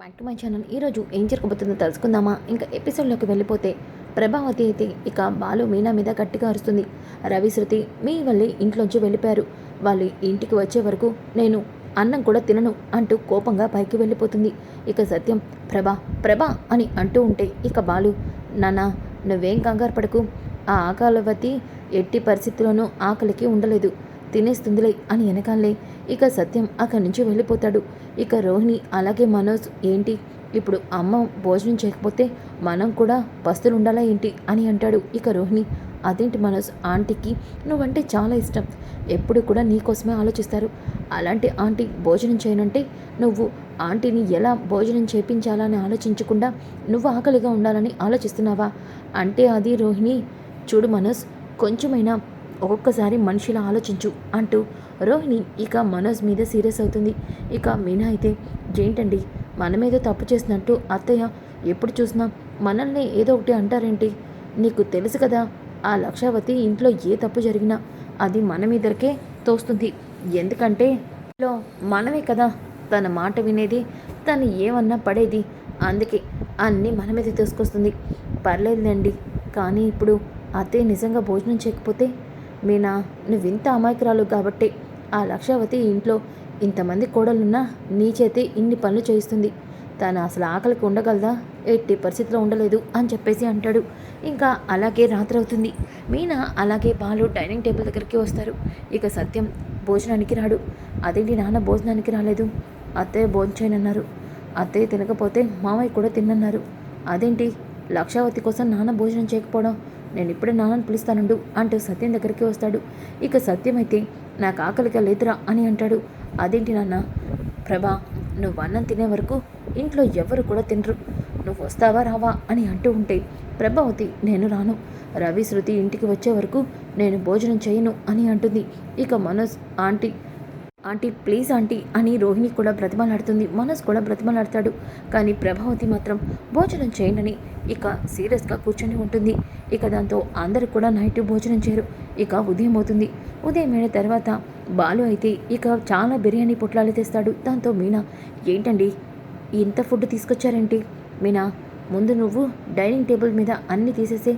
Back to my channel ఈరోజు ఏం జరగబోతుందో తెలుసుకుందామా? ఇంకా ఎపిసోడ్లోకి వెళ్ళిపోతే ప్రభావతి అయితే ఇక బాలు మీనా మీద గట్టిగా అరుస్తుంది. రవి శృతి మీ వల్లే ఇంట్లోంచి వెళ్ళిపోయారు. వాళ్ళు ఇంటికి వచ్చే వరకు నేను అన్నం కూడా తినను అంటూ కోపంగా పైకి వెళ్ళిపోతుంది. ఇక సత్యం ప్రభా ప్రభా అని అంటూ ఉంటే ఇక బాలు నాన్న నువ్వేం కంగారు పడకు. ఆ ఆకలవతి ఎట్టి పరిస్థితుల్లోనూ ఆకలికి ఉండలేదు. తినేస్తుందిలే అని వెనకాలే ఇక సత్యం అక్కడి నుంచి వెళ్ళిపోతాడు. ఇక రోహిణి అలాగే మనోజ్ ఏంటి? ఇప్పుడు అమ్మ భోజనం చేయకపోతే మనం కూడా పస్తులు ఉండాలా ఏంటి? అని అంటాడు ఇక రోహిణి. అదేంటి మనోజ్ ఆంటీకి నువ్వంటే చాలా ఇష్టం. ఎప్పుడు కూడా నీకోసమే ఆలోచిస్తారు. అలాంటి ఆంటీ భోజనం చేయనంటే నువ్వు ఆంటీని ఎలా భోజనం చేపించాలని ఆలోచించకుండా నువ్వు ఆకలిగా ఉండాలని ఆలోచిస్తున్నావా? అంటే అది రోహిణి చూడు మనోజ్ కొంచెమైనా ఒక్కొక్కసారి మనిషిలా ఆలోచించు అంటూ రోహిణి ఇక మనోజ్ మీద సీరియస్ అవుతుంది. ఇక మీనా అయితే ఏంటండి? మనమేదో తప్పు చేసినట్టు అత్తయ్య ఎప్పుడు చూసినా మనల్ని ఏదో ఒకటి అంటారేంటి? నీకు తెలుసు కదా ఆ లక్షావతి ఇంట్లో ఏ తప్పు జరిగినా అది మన మీదకే తోస్తుంది. ఎందుకంటే లో మనమే కదా తన మాట వినేది తను ఏమన్నా పడేది అందుకే అన్నీ మన మీద తీసుకొస్తుంది. పర్లేదులేండి కానీ ఇప్పుడు అత్తయ్య నిజంగా భోజనం చేయకపోతే మీనా నువ్వు ఇంత అమాయకురాలు కాబట్టి ఆ లక్షావతి ఇంట్లో ఇంతమంది కోడలున్నా నీ చేతి ఇన్ని పనులు చేయిస్తుంది. తను అసలు ఆకలికి ఉండగలదా? ఎట్టి పరిస్థితిలో ఉండలేదు అని చెప్పేసి అంటాడు. ఇంకా అలాగే రాత్రి అవుతుంది మీనా అలాగే బాలు డైనింగ్ టేబుల్ దగ్గరికి వస్తారు. ఇక సత్యం భోజనానికి రాడు. అదేంటి నాన్న భోజనానికి రాలేదు? అత్తయ్య భోజనం అత్తయ్య తినకపోతే మామయ్య కూడా తిన్నన్నారు. అదేంటి? లక్షావతి కోసం నాన్న భోజనం చేయకపోవడం నేను ఇప్పుడే నాన్నని పిలుస్తానుండు అంటూ సత్యం దగ్గరికి వస్తాడు. ఇక సత్యం అయితే నాకు ఆకలిగా లేదురా అని అంటాడు. అదేంటి నాన్న? ప్రభా నువ్వు అన్నం తినే వరకు ఇంట్లో ఎవరు కూడా తినరు. నువ్వు వస్తావా రావా అని అంటూ ఉంటే ప్రభావతి నేను రాను. రవి శృతి ఇంటికి వచ్చే వరకు నేను భోజనం చేయను అని అంటుంది. ఇక Manoj aunty aunty please aunty అని రోహిణి కూడా బ్రతిమలాడుతుంది. మనసు కూడా బ్రతిమలాడతాడు. కానీ ప్రభావతి మాత్రం భోజనం చేయండి ఇక సీరియస్గా కూర్చొని ఉంటుంది. ఇక దాంతో అందరు కూడా నైట్ భోజనం చేయరు. ఇక ఉదయం అవుతుంది. ఉదయం అయిన తర్వాత బాలు అయితే ఇక చాలా బిర్యానీ పొట్లాలు తెస్తాడు. దాంతో మీనా ఏంటండి? ఇంత ఫుడ్ తీసుకొచ్చారేంటి? మీనా ముందు నువ్వు డైనింగ్ టేబుల్ మీద అన్నీ తీసేసే.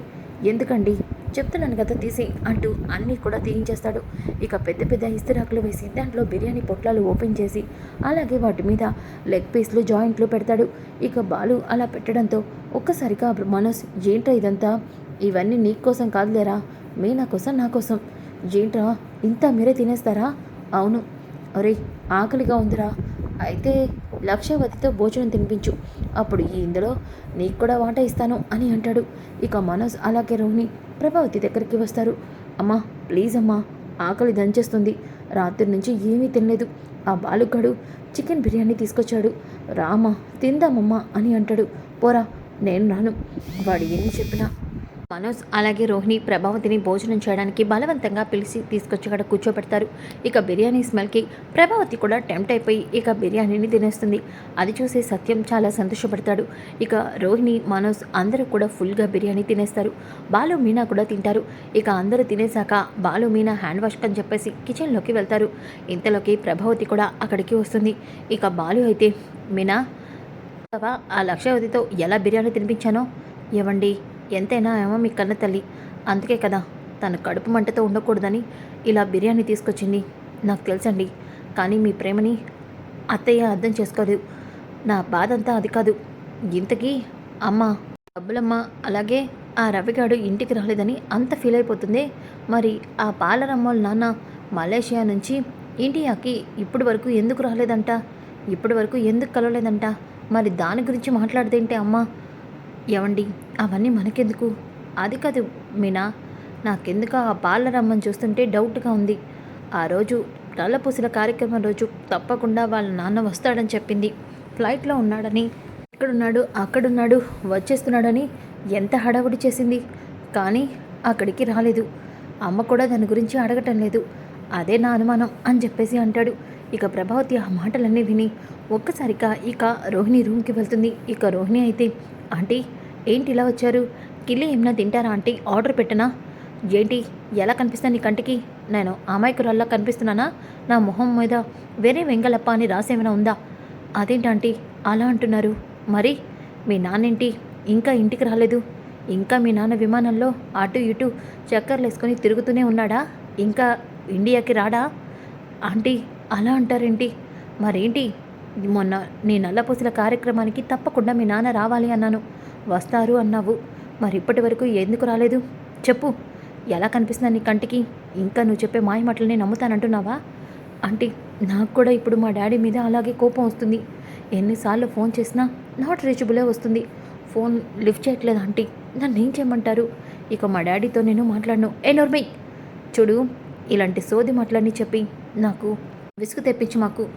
ఎందుకండి? చెప్తున్నాను కదా తీసి అంటూ అన్నీ కూడా తీయించేస్తాడు. ఇక పెద్ద పెద్ద ఇస్తిరాకులు వేసి దాంట్లో బిర్యానీ పొట్లాలు ఓపెన్ చేసి అలాగే వాటి మీద లెగ్ పీస్లు జాయింట్లు పెడతాడు. ఇక బాలు అలా పెట్టడంతో ఒక్కసారిగా మనోజ్ ఏంట్రా ఇదంతా? ఇవన్నీ నీకోసం కాదులేరా? మీనా కోసం నా కోసం. ఏంట్రా? ఇంత మీరే తినేస్తారా? అవును. అరే ఆకలిగా ఉందిరా. అయితే లక్ష్యవతితో భోజనం తినిపించు. అప్పుడు ఇందులో నీకు కూడా వాట ఇస్తాను అని అంటాడు. ఇక మనోజ్ అలాగే రోహిణి ప్రభావతి దగ్గరికి వస్తారు. అమ్మా ప్లీజ్ అమ్మా ఆకలి దంచేస్తుంది. రాత్రి నుంచి ఏమీ తినలేదు. ఆ బాలుగాడు చికెన్ బిర్యానీ తీసుకొచ్చాడు. రామా తిందామమ్మా అని అంటాడు. పోరా నేను రాను. వాడు ఏం చెప్పినా మనోజ్ అలాగే రోహిణి ప్రభావతిని భోజనం చేయడానికి బలవంతంగా పిలిచి తీసుకొచ్చి అక్కడ కూర్చోబెడతారు. ఇక బిర్యానీ స్మెల్కి ప్రభావతి కూడా టెంప్ట్ అయిపోయి ఇక బిర్యానీని తినేస్తుంది. అది చూసి సత్యం చాలా సంతోషపడతాడు. ఇక రోహిణి మనోజ్ అందరూ కూడా ఫుల్గా బిర్యానీ తినేస్తారు. బాలు మీనా కూడా తింటారు. ఇక అందరూ తినేశాక బాలు మీనా హ్యాండ్ వాష్ అని చెప్పేసి కిచెన్లోకి వెళ్తారు. ఇంతలోకి ప్రభావతి కూడా అక్కడికి వస్తుంది. ఇక బాలు అయితే మీనా ఆ లక్షవతితో ఎలా బిర్యానీ తినిపించానో? ఇవ్వండి ఎంతైనా ఏమో మీ కన్న తల్లి. అందుకే కదా తను కడుపు మంటతో ఉండకూడదని ఇలా బిర్యానీ తీసుకొచ్చింది. నాకు తెలుసండి కానీ మీ ప్రేమని అత్తయ్య అర్థం చేసుకోదు నా బాధ అంతా అది కాదు. ఇంతకీ అమ్మ డబ్బులమ్మ అలాగే ఆ రవిగాడు ఇంటికి రాలేదని అంత ఫీల్ అయిపోతుంది? మరి ఆ పాలరమ్మోళ్ళ నాన్న మలేషియా నుంచి ఇండియాకి ఇప్పటి వరకు ఎందుకు రాలేదంట? ఇప్పటి వరకు ఎందుకు కలవలేదంట? మరి దాని గురించి మాట్లాడితేంటే అమ్మ? ఏవండి అవన్నీ మనకెందుకు? అది కాదు మీనా నాకెందుకు ఆ పాలరమ్మని చూస్తుంటే డౌట్గా ఉంది. ఆ రోజు నల్లపూసల కార్యక్రమం రోజు తప్పకుండా వాళ్ళ నాన్న వస్తాడని చెప్పింది. ఫ్లైట్లో ఉన్నాడని ఇక్కడున్నాడు అక్కడున్నాడు వచ్చేస్తున్నాడని ఎంత హడావుడి చేసింది. కానీ అక్కడికి రాలేదు. అమ్మ కూడా దాని గురించి అడగటం లేదు. అదే నా అనుమానం అని చెప్పేసి అంటాడు. ఇక ప్రభావతి ఆ మాటలన్నీ విని ఒక్కసారిగా ఇక రోహిణి రూమ్కి వెళ్తుంది. ఇక రోహిణి అయితే ఆంటీ ఏంటి ఇలా వచ్చారు? కిల్లి ఏమైనా తింటారా ఆంటీ? ఆర్డర్ పెట్టనా? ఏంటి ఎలా కనిపిస్తాను నీ కంటికి? నేను అమాయకురాల్లా కనిపిస్తున్నానా? నా మొహం మీద వేరే వెంగళప్ప అని రాసేమైనా ఉందా? అదేంటంటీ అలా అంటున్నారు. మరి మీ నాన్నేంటి? ఇంకా ఇంటికి రాలేదు. ఇంకా మీ నాన్న విమానంలో అటు ఇటు చక్కర్లు వేసుకొని తిరుగుతూనే ఉన్నాడా? ఇంకా ఇండియాకి రాడా? ఆంటీ అలా అంటారేంటి? మరేంటి? మొన్న నీ నల్లపూసల కార్యక్రమానికి తప్పకుండా మీ నాన్న రావాలి అన్నాను. వస్తారు అన్నావు. మరి ఇప్పటి వరకు ఎందుకు రాలేదు? చెప్పు. ఎలా కనిపిస్తుందా నీ కంటికి? ఇంకా నువ్వు చెప్పే మాయమాటలని నమ్ముతానంటున్నావా? ఆంటీ నాకు కూడా ఇప్పుడు మా డాడీ మీద అలాగే కోపం వస్తుంది. ఎన్నిసార్లు ఫోన్ చేసినా నాట్ రీచబులే వస్తుంది. ఫోన్ లిఫ్ట్ చేయట్లేదు ఆంటీ. నన్ను ఏం చేయమంటారు? ఇక మా డాడీతో నేను మాట్లాడను. ఏ నోర్మై? చూడు ఇలాంటి సోది మాటలన్నీ చెప్పి నాకు విసుగు తెప్పించి మాకు.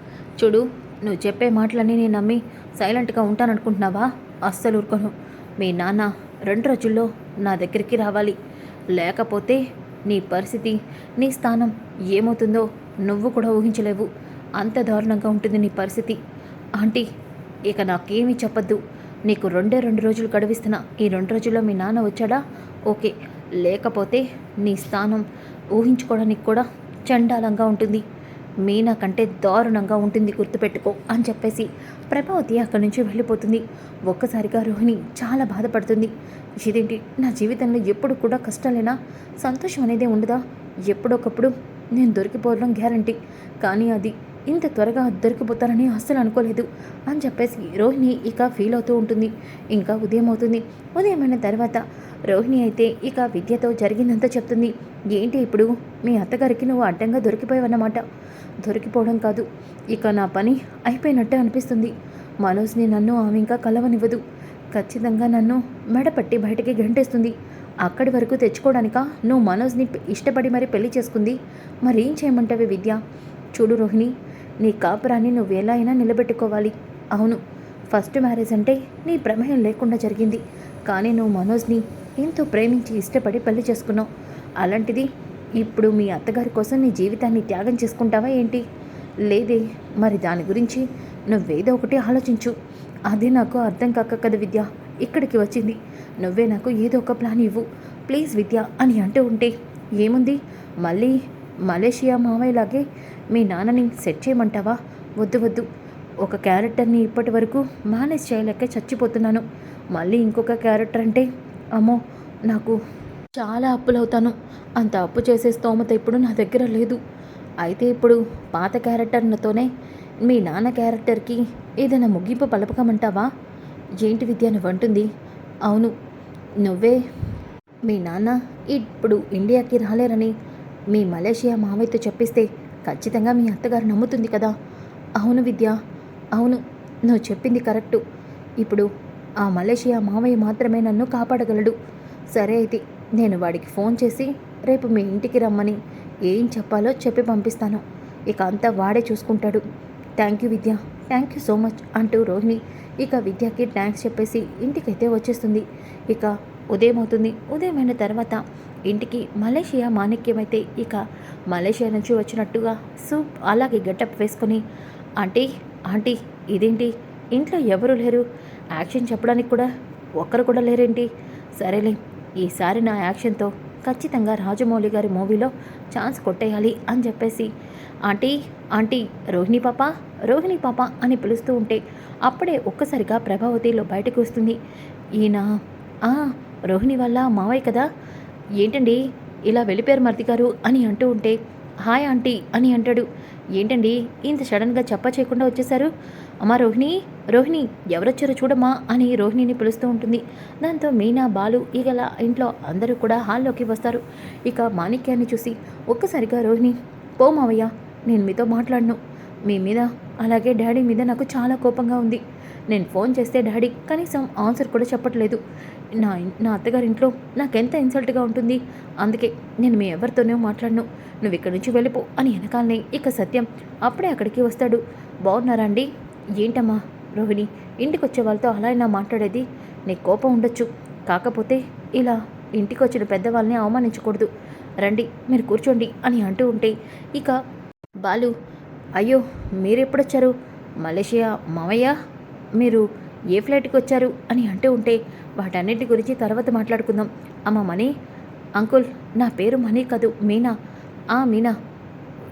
చూడు నువ్వు చెప్పే మాటలన్నీ నేను నమ్మి సైలెంట్గా ఉంటాననుకుంటున్నావా? అస్సలు ఊరుకోను. మీ నాన్న రెండు రోజుల్లో నా దగ్గరికి రావాలి. లేకపోతే నీ పరిస్థితి నీ స్థానం ఏమవుతుందో నువ్వు కూడా ఊహించలేవు. అంత దారుణంగా ఉంటుంది నీ పరిస్థితి. ఆంటీ ఇక నాకేమీ చెప్పద్దు. నీకు రెండే రెండు రోజులు గడువిస్తున్నా. ఈ రెండు రోజుల్లో మీ నాన్న వచ్చాడా? ఓకే. లేకపోతే నీ స్థానం ఊహించుకోవడానికి కూడా చండాలంగా ఉంటుంది. మీనా కంటే దారుణంగా ఉంటుంది గుర్తుపెట్టుకో అని చెప్పేసి ప్రభావతి అక్కడి నుంచి వెళ్ళిపోతుంది. ఒక్కసారిగా రోహిణి చాలా బాధపడుతుంది. ఇదేంటి? నా జీవితంలో ఎప్పుడు కూడా కష్టాలేనా? సంతోషం అనేది ఉండదా? ఎప్పుడొకప్పుడు నేను దొరికిపోవడం గ్యారంటీ. కానీ అది ఇంత త్వరగా దొరికిపోతారని అస్సలు అనుకోలేదు అని చెప్పేసి రోహిణి ఇక ఫీల్ అవుతూ ఉంటుంది. ఇంకా ఉదయం అవుతుంది. ఉదయం అయిన తర్వాత రోహిణి అయితే ఇక విద్యతో జరిగిందంతా చెప్తుంది. ఏంటి ఇప్పుడు? మీ అత్తగారికి నువ్వు అడ్డంగా దొరికిపోయావన్నమాట. దొరికిపోవడం కాదు. ఇక నా పని అయిపోయినట్టే అనిపిస్తుంది. మనోజ్ని నన్ను ఆమె ఇంకా కలవనివ్వదు. ఖచ్చితంగా నన్ను మెడపట్టి బయటికి గంటేస్తుంది. అక్కడి వరకు తెచ్చుకోవడానిక నువ్వు మనోజ్ని ఇష్టపడి మరి పెళ్ళి చేసుకుంది. మరేం చేయమంటావే విద్య? చూడు రోహిణి నీ కాపురాన్ని నువ్వు ఎలా అయినా నిలబెట్టుకోవాలి. అవును ఫస్ట్ మ్యారేజ్ అంటే నీ ప్రమేయం లేకుండా జరిగింది. కానీ నువ్వు మనోజ్ని ఎంతో ప్రేమించి ఇష్టపడి పెళ్ళి చేసుకున్నావు. అలాంటిది ఇప్పుడు మీ అత్తగారి కోసం నీ జీవితాన్ని త్యాగం చేసుకుంటావా ఏంటి? లేదే మరి దాని గురించి నువ్వేదో ఒకటి ఆలోచించు. అదే నాకు అర్థం కాక కదా విద్య ఇక్కడికి వచ్చింది. నువ్వే నాకు ఏదో ఒక ప్లాన్ ఇవ్వు. ప్లీజ్ విద్య అని అంటూ ఉంటే ఏముంది? మళ్ళీ మలేషియా మామయ్యలాగే మీ నాన్నని సెట్ చేయమంటావా? వద్దు వద్దు. ఒక క్యారెక్టర్ని ఇప్పటి వరకు మేనేజ్ చేయలేక చచ్చిపోతున్నాను. మళ్ళీ ఇంకొక క్యారెక్టర్ అంటే అమ్మో నాకు చాలా అప్పులవుతాను. అంత అప్పు చేసే స్తోమత ఇప్పుడు నా దగ్గర లేదు. అయితే ఇప్పుడు పాత క్యారెక్టర్లతోనే మీ నాన్న క్యారెక్టర్కి ఏదైనా ముగింపు పలపకమంటావా? ఏంటి విద్య నువ్వంటుంది అవును నువ్వే మీ నాన్న ఇప్పుడు ఇండియాకి రాలేరని మీ మలేషియా మావయ్యతో చెప్పిస్తే ఖచ్చితంగా మీ అత్తగారు నమ్ముతుంది కదా. అవును విద్య అవును నువ్వు చెప్పింది కరెక్టు. ఇప్పుడు ఆ మలేషియా మావయ్య మాత్రమే నన్ను కాపాడగలడు. సరే అయితే నేను వాడికి ఫోన్ చేసి రేపు మీ ఇంటికి రమ్మని ఏం చెప్పాలో చెప్పి పంపిస్తాను. ఇక అంతా వాడే చూసుకుంటాడు. Thank you Vidya. Thank you so much అంటూ రోహిణి ఇక విద్యకి థ్యాంక్స్ చెప్పేసి ఇంటికైతే వచ్చేస్తుంది. ఇక ఉదయం అవుతుంది. ఉదయం అయిన తర్వాత ఇంటికి మలేషియా మాణిక్యమైతే ఇక మలేషియా నుంచి వచ్చినట్టుగా సూప్ అలాగే గెటప్ వేసుకొని ఆంటీ ఆంటీ ఇదేంటి? ఇంట్లో ఎవరు లేరు? యాక్షన్ చెప్పడానికి కూడా ఒక్కరు కూడా లేరేంటి? సరేలే ఈసారి నా యాక్షన్తో ఖచ్చితంగా రాజమౌళి గారి మూవీలో ఛాన్స్ కొట్టేయాలి అని చెప్పేసి. ఆంటీ ఆంటీ రోహిణి పాప రోహిణి పాప అని పిలుస్తూ ఉంటే అప్పుడే ఒక్కసారిగా ప్రభావతిలో బయటకు వస్తుంది. ఈయన "ఆ, రోహిణి వల్ల మావయ్య కదా? ఏంటండి ఇలా వెళ్ళిపోయారు మర్తి గారు అని అంటూ ఉంటే హాయ్ ఆంటీ అని అంటాడు. ఏంటండి ఇంత సడన్గా చెప్ప చేయకుండా వచ్చేసారు అమ్మా రోహిణి రోహిణి ఎవరొచ్చారో చూడమ్మా అని రోహిణిని పిలుస్తూ ఉంటుంది. దాంతో మీనా బాలు ఈగల ఇంట్లో అందరూ కూడా హాల్లోకి వస్తారు. ఇక మాణిక్యాన్ని చూసి ఒక్కసారిగా రోహిణి పో మావయ్య నేను మీతో మాట్లాడను. మీ మీద అలాగే డాడీ మీద నాకు చాలా కోపంగా ఉంది. నేను ఫోన్ చేస్తే డాడీ కనీసం ఆన్సర్ కూడా చెప్పట్లేదు. నా నా అత్తగారింట్లో నాకెంత ఇన్సల్ట్గా ఉంటుంది. అందుకే నేను మీ ఎవరితోనే మాట్లాడను. నువ్వు ఇక్కడి నుంచి వెళ్ళిపో అని వెనకాలనే ఇక సత్యం అప్పుడే అక్కడికి వస్తాడు. బాగున్నారా అండి? ఏంటమ్మా? రోహిణి ఇంటికి వచ్చే వాళ్ళతో అలా అయినా మాట్లాడేది నీకు కోపం ఉండొచ్చు. కాకపోతే ఇలా ఇంటికి వచ్చిన పెద్దవాళ్ళని అవమానించకూడదు. రండి మీరు కూర్చోండి అని అంటూ ఉంటే ఇక బాలు అయ్యో మీరెప్పుడొచ్చారు? మలేషియా మావయ్య మీరు ఏ ఫ్లైట్కి వచ్చారు అని అంటూ ఉంటే వాటన్నిటి గురించి తర్వాత మాట్లాడుకుందాం. అమ్మ మనీ? అంకుల్ నా పేరు మనీ కాదు మీనా? ఆ మీనా?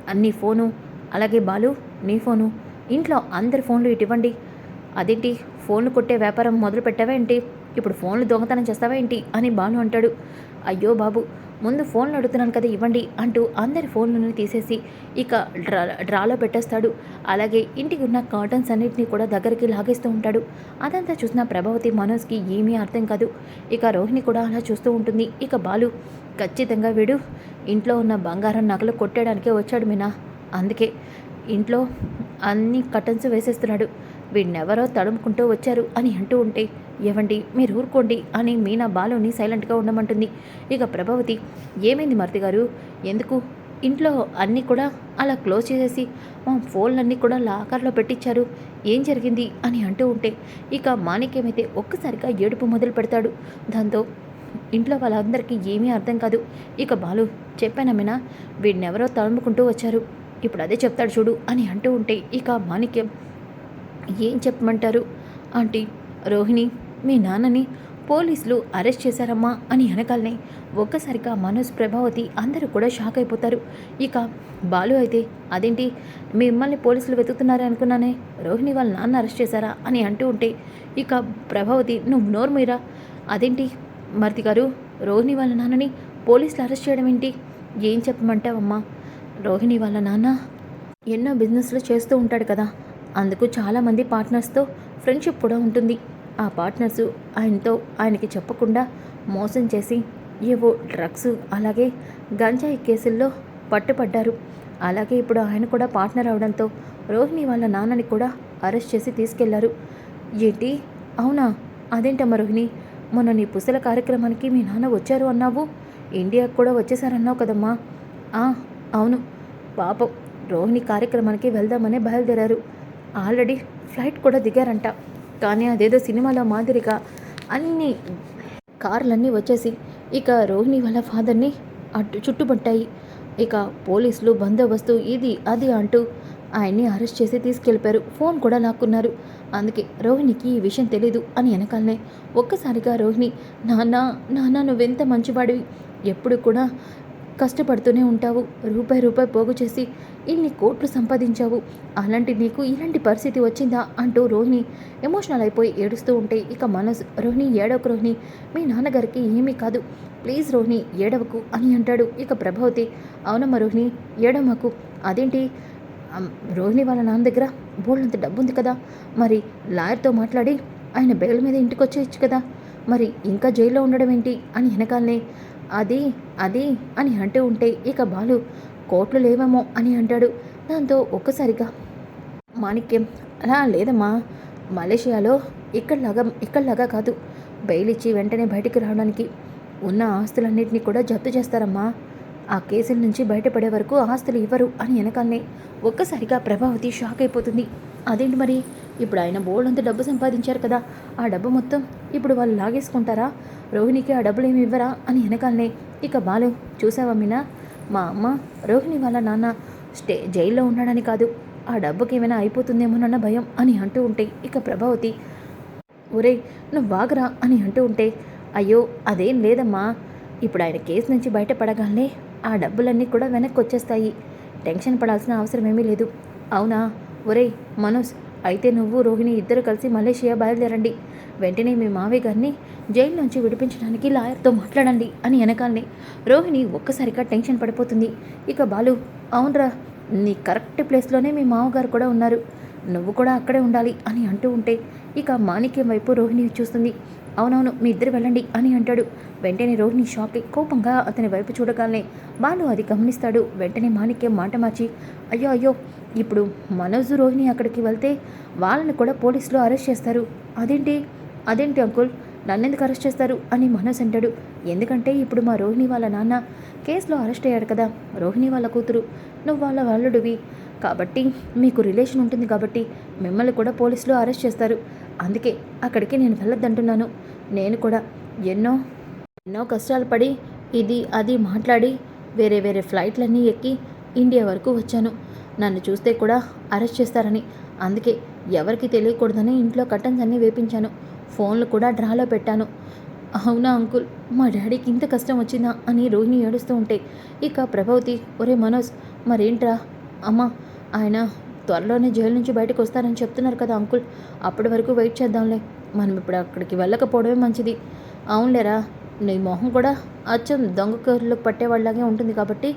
అన్ని ఫోను అలాగే బాలు నీ ఫోను ఇంట్లో అందరి ఫోన్లు ఇటు అదేంటి? ఫోన్లు కొట్టే వ్యాపారం మొదలు పెట్టావా ఏంటి? ఇప్పుడు ఫోన్లు దొంగతనం చేస్తావా ఏంటి? అని బాను అంటాడు. అయ్యో బాబు ముందు ఫోన్లు అడుగుతున్నాను కదా ఇవ్వండి అంటూ అందరి ఫోన్లను తీసేసి ఇక డ్రా డ్రాలో పెట్టేస్తాడు. అలాగే ఇంటికి ఉన్న కాటన్స్ అన్నిటిని కూడా దగ్గరికి లాగేస్తూ ఉంటాడు. అదంతా చూసిన ప్రభావతి మనోజ్కి ఏమీ అర్థం కాదు. ఇక రోహిణి కూడా అలా చూస్తూ ఉంటుంది. ఇక బాలు ఖచ్చితంగా వీడు ఇంట్లో ఉన్న బంగారం నగలు కొట్టేయడానికే వచ్చాడు మీనా. అందుకే ఇంట్లో అన్ని కటన్స్ వేసేస్తున్నాడు. వీడినెవరో తడుముకుంటూ వచ్చారు అని అంటూ ఉంటే ఏవండి మీరు ఊరుకోండి అని మీనా బాలుని సైలెంట్గా ఉండమంటుంది. ఇక ప్రభావతి ఏమైంది మర్తి గారు? ఎందుకు? ఇంట్లో అన్నీ కూడా అలా క్లోజ్ చేసేసి మా ఫోన్లన్నీ కూడా లాకర్లో పెట్టించారు ఏం జరిగింది? అని అంటూ ఉంటే ఇక మాణిక్యమైతే ఒక్కసారిగా ఏడుపు మొదలు పెడతాడు. దాంతో ఇంట్లో వాళ్ళందరికీ ఏమీ అర్థం కాదు. ఇక బాలు చెప్పానమ్మేనా వీడినెవరో తలుముకుంటూ వచ్చారు. ఇప్పుడు అదే చెప్తాడు చూడు అని అంటూ ఉంటే ఇక మాణిక్యం ఏం చెప్పమంటారు? ఆంటీ రోహిణి మీ నాన్నని పోలీసులు అరెస్ట్ చేశారమ్మా అని అనగాలనే ఒక్కసారిగా మనోజ్ ప్రభావతి అందరూ కూడా షాక్ అయిపోతారు. ఇక బాలు అయితే అదేంటి? మిమ్మల్ని పోలీసులు వెతుకుతున్నారే అనుకున్నానే? రోహిణి వాళ్ళ నాన్న అరెస్ట్ చేశారా? అని అంటూ ఉంటే ఇక ప్రభావతి నువ్వు నోర్మీరా అదేంటి? మర్తి గారు రోహిణి వాళ్ళ నాన్నని పోలీసులు అరెస్ట్ చేయడం ఏంటి? ఏం చెప్పమంటావమ్మా? రోహిణి వాళ్ళ నాన్న ఎన్నో బిజినెస్లు చేస్తూ ఉంటాడు కదా అందుకు చాలామంది పార్ట్నర్స్తో ఫ్రెండ్షిప్ కూడా ఉంటుంది. ఆ పార్ట్నర్స్ ఆయనతో ఆయనకి చెప్పకుండా మోసం చేసి ఏవో డ్రగ్స్ అలాగే గంజాయి కేసుల్లో పట్టుపడ్డారు. అలాగే ఇప్పుడు ఆయన కూడా పార్ట్నర్ అవడంతో రోహిణి వాళ్ళ నాన్నని కూడా అరెస్ట్ చేసి తీసుకెళ్ళారు. ఏంటి? అవునా? అదేంటమ్మా రోహిణి? మొన్న నీ పుస్తల కార్యక్రమానికి మీ నాన్న వచ్చారు అన్నావు. ఇండియాకు కూడా వచ్చేసారన్నావు కదమ్మా. అవును. పాపం రోహిణి కార్యక్రమానికి వెళ్దామని బయలుదేరారు. ఆల్రెడీ ఫ్లైట్ కూడా దిగారంట. కానీ అదేదో సినిమాలో మాదిరిగా అన్ని కార్లన్నీ వచ్చేసి ఇక రోహిణి వాళ్ళ ఫాదర్ని అటు చుట్టుపట్టాయి. ఇక పోలీసులు బందోబస్తు ఇది అది అంటూ ఆయన్ని అరెస్ట్ చేసి తీసుకెళ్ళిపోయారు ఫోన్ కూడా లాక్కున్నారు. అందుకే రోహిణికి ఈ విషయం తెలీదు అని వెనకాలనే ఒక్కసారిగా రోహిణి నాన్న నాన్న నువ్వెంత మంచివాడివి? ఎప్పుడు కూడా కష్టపడుతూనే ఉంటావు. రూపాయి రూపాయి పోగు చేసి ఇన్ని కోట్లు సంపాదించావు. అలాంటి నీకు ఇలాంటి పరిస్థితి వచ్చిందా అంటూ రోహిణి ఎమోషనల్ అయిపోయి ఏడుస్తూ ఉంటే ఇక మనసు రోహిణి ఏడవకు రోహిణి మీ నాన్నగారికి ఏమీ కాదు. ప్లీజ్ రోహిణి ఏడవకు అని అంటాడు. ఇక ప్రభావతి అవునమ్మా రోహిణి ఏడమ్మకు అదేంటి? రోహిణి వాళ్ళ నాన్న దగ్గర బోల్డంత డబ్బు ఉంది కదా. మరి లాయర్తో మాట్లాడి ఆయన బెయిల్ మీద ఇంటికి వచ్చేయచ్చు కదా. మరి ఇంకా జైల్లో ఉండడం ఏంటి అని వెనకాలనే అది అది అని అంటూ ఉంటే ఇక బాలు కోట్లు లేవేమో అని అంటాడు. దాంతో ఒక్కసారిగా మాణిక్యం అలా లేదమ్మా మలేషియాలో ఇక్కడలాగా ఇక్కడలాగా కాదు. బెయిల్ ఇచ్చి వెంటనే బయటికి రావడానికి ఉన్న ఆస్తులన్నింటినీ కూడా జప్తు చేస్తారమ్మా. ఆ కేసుల నుంచి బయటపడే వరకు ఆస్తులు ఇవ్వరు అని వెనకాలనే ఒక్కసారిగా ప్రభావతి షాక్ అయిపోతుంది. అదేంటి మరి? ఇప్పుడు ఆయన బోల్డంత డబ్బు సంపాదించారు కదా. ఆ డబ్బు మొత్తం ఇప్పుడు వాళ్ళు లాగేసుకుంటారా? రోహిణికి ఆ డబ్బులు ఏమి ఇవ్వరా అని వెనకాలనే. ఇక బాలు చూసావా మీనా? మా అమ్మ రోహిణి వాళ్ళ నాన్న స్టే జైల్లో ఉన్నాడని కాదు. ఆ డబ్బుకి ఏమైనా అయిపోతుందేమోనన్న భయం అని అంటూ ఉంటే ఇక ప్రభావతి ఒరేయ్ నువ్వు బాగరా అని అంటూ ఉంటే అయ్యో అదేం లేదమ్మా. ఇప్పుడు ఆయన కేసు నుంచి బయటపడగానే ఆ డబ్బులన్నీ కూడా వెనక్కి వచ్చేస్తాయి టెన్షన్ పడాల్సిన అవసరం ఏమీ లేదు. అవునా? ఒరేయ్ మనోజ్ అయితే నువ్వు రోహిణి ఇద్దరు కలిసి మలేషియా బయలుదేరండి. వెంటనే మీ మావయ్య గారిని జైలు నుంచి విడిపించడానికి లాయర్తో మాట్లాడండి అని వెనకాలని. రోహిణి ఒక్కసారిగా టెన్షన్ పడిపోతుంది. ఇక బాలు అవునరా నీ కరెక్ట్ ప్లేస్లోనే మీ మామగారు కూడా ఉన్నారు. నువ్వు కూడా అక్కడే ఉండాలి అని అంటూ ఉంటే ఇక మాణిక్యం వైపు రోహిణి చూస్తుంది. అవునవును మీ ఇద్దరు వెళ్ళండి అని అంటాడు. వెంటనే రోహిణి షాక్ కోపంగా అతని వైపు చూడగానే బాలు అది గమనిస్తాడు. వెంటనే మాణిక్యం మాట మార్చి అయ్యో అయ్యో ఇప్పుడు మనోజు రోహిణి అక్కడికి వెళ్తే వాళ్ళని కూడా పోలీసులు అరెస్ట్ చేస్తారు. అదేంటి? అదేంటి అంకుల్? నన్నెందుకు అరెస్ట్ చేస్తారు? అని మనోజ్ అంటాడు. ఎందుకంటే ఇప్పుడు మా రోహిణి వాళ్ళ నాన్న కేసులో అరెస్ట్ అయ్యాడు కదా. రోహిణి వాళ్ళ కూతురు. నువ్వు వాళ్ళ వాళ్ళుడివి కాబట్టి మీకు రిలేషన్ ఉంటుంది కాబట్టి మిమ్మల్ని కూడా పోలీసులు అరెస్ట్ చేస్తారు. అందుకే అక్కడికి నేను వెళ్ళొద్దంటున్నాను. నేను కూడా ఎన్నో ఎన్నో కష్టాలు పడి ఇది అది మాట్లాడి వేరే వేరే ఫ్లైట్లన్నీ ఎక్కి ఇండియా వరకు వచ్చాను. నన్ను చూస్తే కూడా అరెస్ట్ చేస్తారని. అందుకే ఎవరికి తెలియకూడదని ఇంట్లో కర్టన్స్ అన్నీ వేపించాను. ఫోన్లు కూడా డ్రాలో పెట్టాను. అవునా అంకుల్? మా డాడీకి ఇంత కష్టం వచ్చిందా అని రోహిణి ఏడుస్తూ ఉంటే. ఇక ప్రభావతి ఒరే మనోజ్ మరేంట్రా? అమ్మా ఆయన త్వరలోనే జైలు నుంచి బయటకు వస్తారని చెప్తున్నారు కదా అంకుల్. అప్పటి వరకు వెయిట్ చేద్దాంలే. మనం ఇప్పుడు అక్కడికి వెళ్ళకపోవడమే మంచిది. అవునులేరా నీ మొహం కూడా అచ్చం దొంగ కర్రలకు పట్టేవాళ్ళలాగే ఉంటుంది కాబట్టి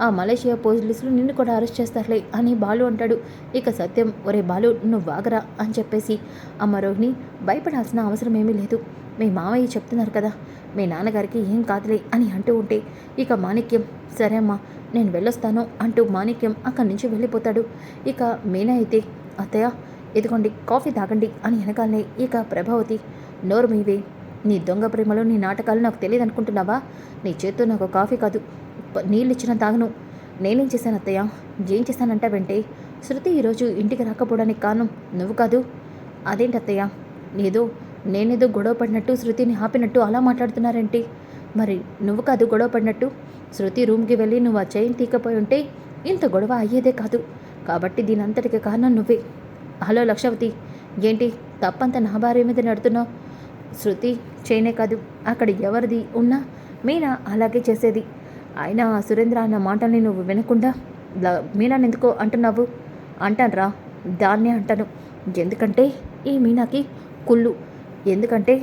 ఆ మలేషియా పోలీసులు నిన్ను కూడా అరెస్ట్ చేస్తారులే అని బాలు అంటాడు. ఇక సత్యం ఒరే బాలు నువ్వు వాగరా అని చెప్పేసి అమ్మ రోహిణి భయపడాల్సిన అవసరం ఏమీ లేదు. మీ మామయ్య చెప్తున్నారు కదా మీ నాన్నగారికి ఏం కాదులే అని అంటూ ఉంటే ఇక మాణిక్యం సరే అమ్మా నేను వెళ్ళొస్తాను అంటూ మాణిక్యం అక్కడి నుంచి వెళ్ళిపోతాడు. ఇక మీనా అయితే అత్తయ్య ఇదిగోండి కాఫీ తాగండి అని వెనకాలనే ఇక ప్రభావతి నోరు మీవే నీ దొంగ ప్రేమలో నీ నాటకాలు నాకు తెలియదు అనుకుంటున్నావా నీ చేత్తో నాకు కాఫీ కాదు నీళ్ళు ఇచ్చిన తాగను. నేనేం చేశాను అత్తయ్య? ఏం చేశానంట వెంటే శృతి ఈరోజు ఇంటికి రాకపోవడానికి కారణం నువ్వు కాదు. అదేంటి అత్తయ్య? ఏదో నేనేదో గొడవ పడినట్టు శృతిని ఆపినట్టు అలా మాట్లాడుతున్నారేంటి? మరి నువ్వు కాదు గొడవ పడినట్టు? శృతి రూమ్కి వెళ్ళి నువ్వు ఆ చైన్ తీకపోయి ఉంటే ఇంత గొడవ అయ్యేదే కాదు. కాబట్టి దీని అంతటికి కారణం నువ్వే. హలో లక్షవతి. ఏంటి? తప్పంతా నా భార్య మీద నడుతున్నావు? శృతి చైనే కాదు. అక్కడ ఎవరిది ఉన్నా మీనా అలాగే చేసేది. ఆయన సురేంద్ర అన్న మాటల్ని నువ్వు వినకుండా మీనాని ఎందుకో అంటున్నావు? అంటానురా. దాన్నే అంటాను. ఎందుకంటే ఈ మీనాకి కుళ్ళు. ఎందుకంటే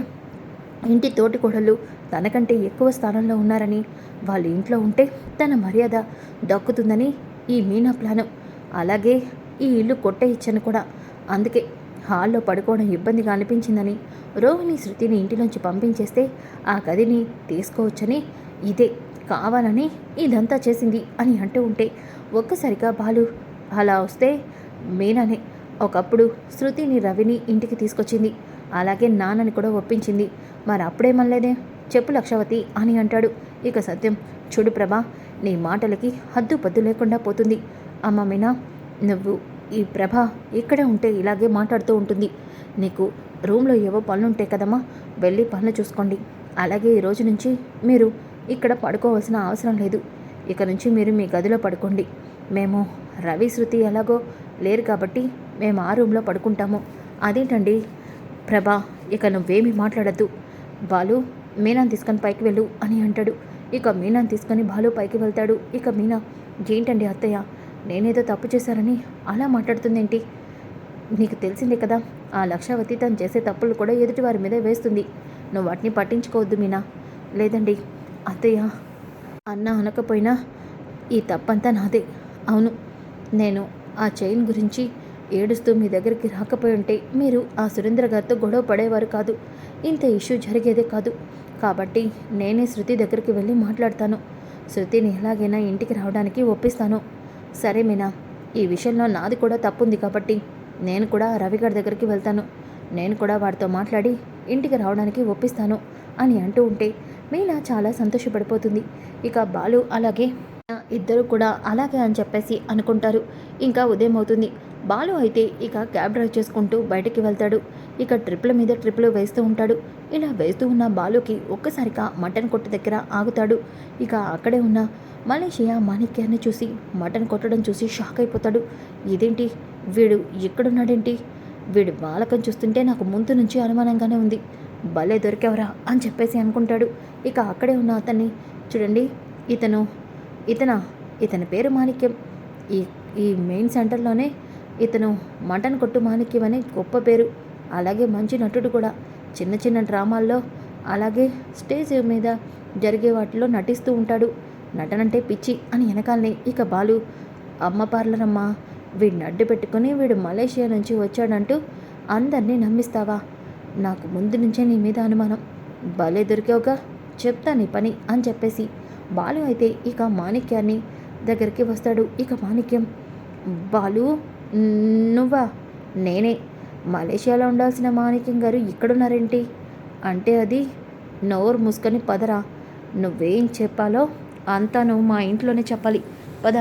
ఇంటి తోటి కోడళ్ళు తనకంటే ఎక్కువ స్థానంలో ఉన్నారని వాళ్ళ ఇంట్లో ఉంటే తన మర్యాద దక్కుతుందని ఈ మీనా ప్లాను. అలాగే ఈ ఇల్లు కొట్టే కూడా. అందుకే హాల్లో పడుకోవడం ఇబ్బందిగా అనిపించిందని రోహిణి శృతిని ఇంటిలోంచి పంపించేస్తే ఆ గదిని తీసుకోవచ్చని ఇదే కావాలని ఇదంతా చేసింది అని అంటూ ఉంటే ఒక్కసారిగా బాలు అలా వస్తే మీనానే. ఒకప్పుడు శృతిని రవిని ఇంటికి తీసుకొచ్చింది. అలాగే నాన్నని కూడా ఒప్పించింది. మరి అప్పుడేమనలేదే చెప్పు లక్షవతి అని అంటాడు. ఇక సత్యం చూడు ప్రభా నీ మాటలకి హద్దు పద్దు లేకుండా పోతుంది. అమ్మ మీనా నువ్వు ఈ ప్రభ ఇక్కడే ఉంటే ఇలాగే మాట్లాడుతూ ఉంటుంది. నీకు రూమ్లో ఏవో పనులుంటాయి కదమ్మా వెళ్ళి పనులు చూసుకోండి. అలాగే ఈ రోజు నుంచి మీరు ఇక్కడ పడుకోవాల్సిన అవసరం లేదు. ఇక నుంచి మీరు మీ గదిలో పడుకోండి. మేము రవి శృతి ఎలాగో లేరు కాబట్టి మేము ఆ రూమ్లో పడుకుంటాము. అదేంటండి? ప్రభా ఇక నువ్వేమీ మాట్లాడద్దు. బాలు మీనాని తీసుకొని పైకి వెళ్ళు అని అంటాడు. ఇక మీనాని తీసుకొని బాలు పైకి వెళ్తాడు. ఇక మీనా ఏంటండి అత్తయ్య? నేనేదో తప్పు చేశానని అలా మాట్లాడుతుందేంటి? నీకు తెలిసిందే కదా ఆ లక్షావతి తను చేసే తప్పులు కూడా ఎదుటి వారి మీద వేస్తుంది. నువ్వు వాటిని పట్టించుకోవద్దు మీనా. లేదండి అత్తయ్య అన్న అనకపోయినా ఈ తప్పంతా నాదే. అవును నేను ఆ చైన్ గురించి ఏడుస్తూ మీ దగ్గరికి రాకపోయి ఉంటే మీరు ఆ సురేంద్ర గారితో గొడవ పడేవారు కాదు. ఇంత ఇష్యూ జరిగేదే కాదు. కాబట్టి నేనే శృతి దగ్గరికి వెళ్ళి మాట్లాడతాను. శృతిని ఎలాగైనా ఇంటికి రావడానికి ఒప్పిస్తాను. సరే మీనా ఈ విషయంలో నాది కూడా తప్పుంది కాబట్టి నేను కూడా రవి గారి దగ్గరికి వెళ్తాను. నేను కూడా వాడితో మాట్లాడి ఇంటికి రావడానికి ఒప్పిస్తాను అని అంటూ ఉంటే మీనా చాలా సంతోషపడిపోతుంది. ఇక బాలు అలాగే ఇద్దరు కూడా అలాగే అని చెప్పేసి అనుకుంటారు. ఇంకా ఉదయం అవుతుంది. బాలు అయితే ఇక క్యాబ్ డ్రైవ్ చేసుకుంటూ బయటికి వెళ్తాడు. ఇక ట్రిప్ల మీద ట్రిప్లు వేస్తూ ఉంటాడు. ఇలా వేస్తూ ఉన్న బాలుకి ఒక్కసారిగా మటన్ కొట్టు దగ్గర ఆగుతాడు. ఇక అక్కడే ఉన్న మలేషియా మాణిక్యాన్ని చూసి మటన్ కొట్టడం చూసి షాక్ అయిపోతాడు. ఇదేంటి? వీడు ఎక్కడున్నాడేంటి వీడు బాలకం చూస్తుంటే నాకు ముందు నుంచి అనుమానంగానే ఉంది. భలే దొరికెవరా అని చెప్పేసి అనుకుంటాడు. ఇక అక్కడే ఉన్న అతన్ని చూడండి ఇతను ఇతన? ఇతని పేరు మాణిక్యం. ఈ ఈ మెయిన్ సెంటర్లోనే ఇతను మటన్ కొట్టు మాణిక్యం అనే గొప్ప పేరు. అలాగే మంచి నటుడు కూడా. చిన్న చిన్న డ్రామాల్లో అలాగే స్టేజ్ మీద జరిగే వాటిలో నటిస్తూ ఉంటాడు. నటనంటే పిచ్చి అని వెనకాలనే ఇక బాలు అమ్మ పార్లరమ్మ వీడిని అడ్డు పెట్టుకుని వీడు మలేషియా నుంచి వచ్చాడంటూ అందరినీ నమ్మిస్తావా? నాకు ముందు నుంచే నీ మీద అనుమానం. భలే దొరికావుగా. చెప్తా నీ పని అని చెప్పేసి బాలు అయితే ఇక మాణిక్యాన్ని దగ్గరికి వస్తాడు. ఇక మాణిక్యం బాలు నువ్వా? నేనే. మలేషియాలో ఉండాల్సిన మాణిక్యం గారు ఇక్కడున్నారేంటి? అంటే అది నోరు మూసుకొని పదరా. నువ్వేం చెప్పాలో అంతా నువ్వు మా ఇంట్లోనే చెప్పాలి. పద.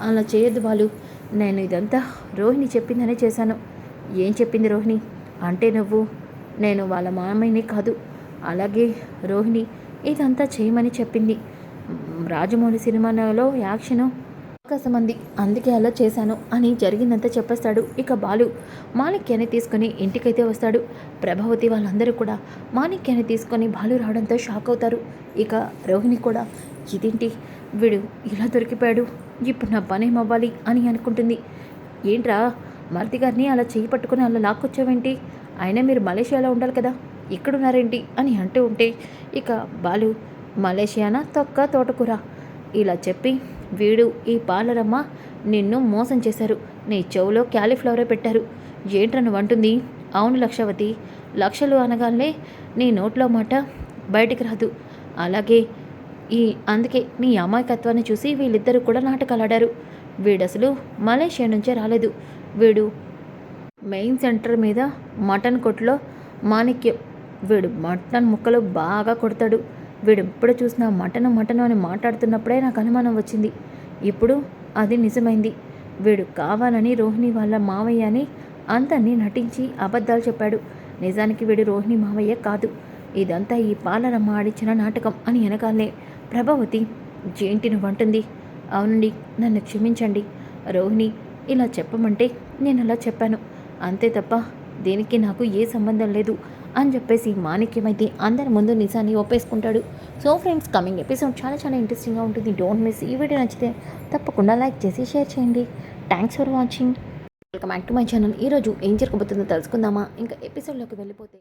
అలా చేయొద్దు వాళ్ళు నేను ఇదంతా రోహిణి చెప్పిందనే చేశాను. ఏం చెప్పింది రోహిణి? అంటే నువ్వు నేను వాళ్ళ మామయ్యని కాదు. అలాగే రోహిణి ఇదంతా చేయమని చెప్పింది. రాజమౌళి సినిమాలో యాక్షను అవకాశం అంది అందుకే అలా చేశాను అని జరిగిందంతా చెప్పేస్తాడు ఇక బాలు. మాణిక్యాన్ని తీసుకొని ఇంటికైతే వస్తాడు. ప్రభావతి వాళ్ళందరూ కూడా మాణిక్యాన్ని తీసుకొని బాలు రావడంతో షాక్ అవుతారు. ఇక రోహిణి కూడా ఇదేంటి? వీడు ఇలా దొరికిపోయాడు. ఇప్పుడు నా పనేమవ్వాలి? అని అనుకుంటుంది. ఏంట్రా? మరిది గారిని అలా చేయి పట్టుకుని అలా లాక్కొచ్చావేంటి? అయినా మీరు మలేషియాలో ఉండాలి కదా. ఇక్కడున్నారేంటి? అని అంటూ ఉంటే ఇక బాలు మలేషియానా? తొక్క తోటకూర. ఇలా చెప్పి వీడు ఈ పాలరమ్మ నిన్ను మోసం చేశారు. నీ చెవులో క్యాలీఫ్లవరే పెట్టారు. ఏంట్రను వంటుంది అంటుంది. అవును లక్షవతి. లక్షలు అనగానే నీ నోట్లో మాట బయటికి రాదు. అలాగే ఈ అందుకే నీ అమాయకత్వాన్ని చూసి వీళ్ళిద్దరూ కూడా నాటకాలు ఆడారు వీడసలు మలేషియా నుంచే రాలేదు. వీడు మెయిన్ సెంటర్ మీద మటన్ కొట్లో మాణిక్యం. వీడు మటన్ ముక్కలు బాగా కొడతాడు. వీడు ఎప్పుడు చూసినా మటన్ మటన్ అని మాట్లాడుతున్నప్పుడే నాకు అనుమానం వచ్చింది. ఇప్పుడు అది నిజమైంది. వీడు కావాలని రోహిణి వాళ్ళ మావయ్య అని అందరినీ నటించి అబద్ధాలు చెప్పాడు. నిజానికి వీడు రోహిణి మావయ్య కాదు. ఇదంతా ఈ పాలరమ్మ ఆడిచ్చిన నాటకం అని వెనకాలే ప్రభావతి జేంటి నువ్వంటుంది అవునండి నన్ను క్షమించండి. రోహిణి ఇలా చెప్పమంటే నేను అలా చెప్పాను. అంతే తప్ప దీనికి నాకు ఏ సంబంధం లేదు. అని చెప్పేసి మాణిక్యమైతే అందరి ముందు నిజాన్ని ఒప్పేసుకుంటాడు. సో ఫ్రెండ్స్ కమింగ్ ఎపిసోడ్ చాలా చాలా ఇంట్రెస్టింగ్గా ఉంటుంది. డోంట్ మిస్ ఈ వీడియో నచ్చితే తప్పకుండా లైక్ చేసి షేర్ చేయండి. Thanks for watching welcome back to my channel ఈరోజు ఏం జరగబోతుందో తెలుసుకుందామా? ఇంకా ఎపిసోడ్లోకి వెళ్ళిపోతే